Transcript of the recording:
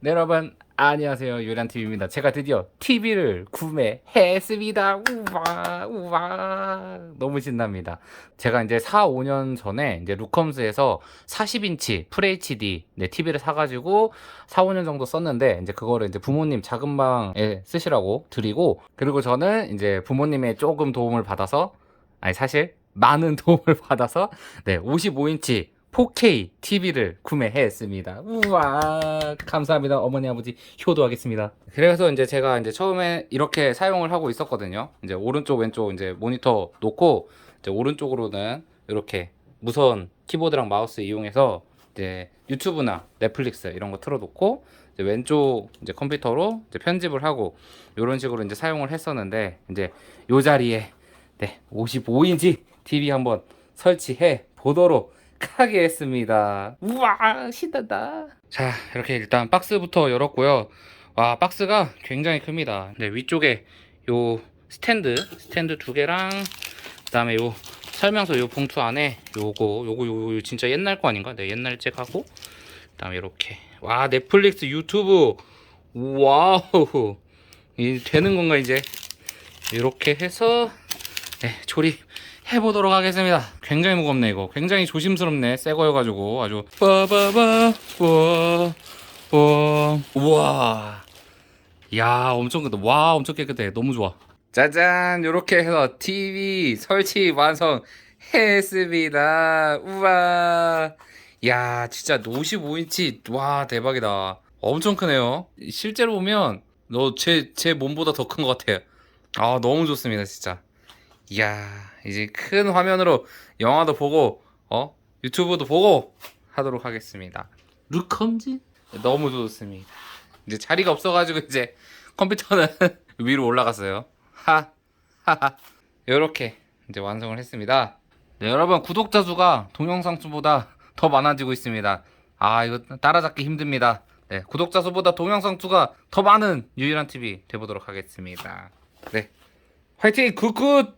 네 여러분. 안녕하세요. 요란TV입니다. 제가 드디어 TV를 구매했습니다. 우와 우와. 너무 신납니다. 제가 이제 4, 5년 전에 이제 루컴스에서 40인치 FHD 네, TV를 사가지고 4, 5년 정도 썼는데 이제 그거를 이제 부모님 작은 방에 쓰시라고 드리고 그리고 저는 이제 부모님의 조금 도움을 받아서 아니 사실 많은 도움을 받아서 네 55인치 4K TV를 구매했습니다. 우와, 감사합니다. 어머니, 아버지, 효도하겠습니다. 그래서 이제 제가 이제 처음에 이렇게 사용을 하고 있었거든요. 이제 오른쪽, 왼쪽 이제 모니터 놓고, 이제 오른쪽으로는 이렇게 무선 키보드랑 마우스 이용해서 이제 유튜브나 넷플릭스 이런 거 틀어놓고, 이제 왼쪽 이제 컴퓨터로 이제 편집을 하고, 이런 식으로 이제 사용을 했었는데, 이제 요 자리에 네, 55인치 TV 한번 설치해 보도록 하겠습니다. 우와, 신난다. 자, 이렇게 일단 박스부터 열었고요. 와, 박스가 굉장히 큽니다. 네, 위쪽에 요 스탠드, 스탠드 두 개랑 그다음에 요 설명서 요 봉투 안에 요거, 요거, 요거 진짜 옛날 거 아닌가? 네, 옛날 책하고 그다음에 이렇게 와, 넷플릭스, 유튜브. 와우. 이 되는 건가 이제? 이렇게 해서 네, 조립 해보도록 하겠습니다. 굉장히 무겁네 이거. 굉장히 조심스럽네. 새 거여가지고 아주 빠바바 와와 우와. 야 엄청 크다. 와 엄청 깨끗해. 너무 좋아. 짜잔 이렇게 해서 TV 설치 완성 했습니다. 우와. 야 진짜 55인치 와 대박이다. 엄청 크네요. 실제로 보면 너 제 제 몸보다 더 큰 것 같아요. 아 너무 좋습니다 진짜. 이야 이제 큰 화면으로 영화도 보고 어 유튜브도 보고 하도록 하겠습니다. 루컴즈 너무 좋습니다. 이제 자리가 없어가지고 이제 컴퓨터는 위로 올라갔어요. 하 하하 이렇게 이제 완성을 했습니다. 네, 여러분 구독자 수가 동영상 수보다 더 많아지고 있습니다. 아 이거 따라잡기 힘듭니다. 네, 구독자 수보다 동영상 수가 더 많은 유일한 TV 돼보도록 하겠습니다. 네, 화이팅 굿굿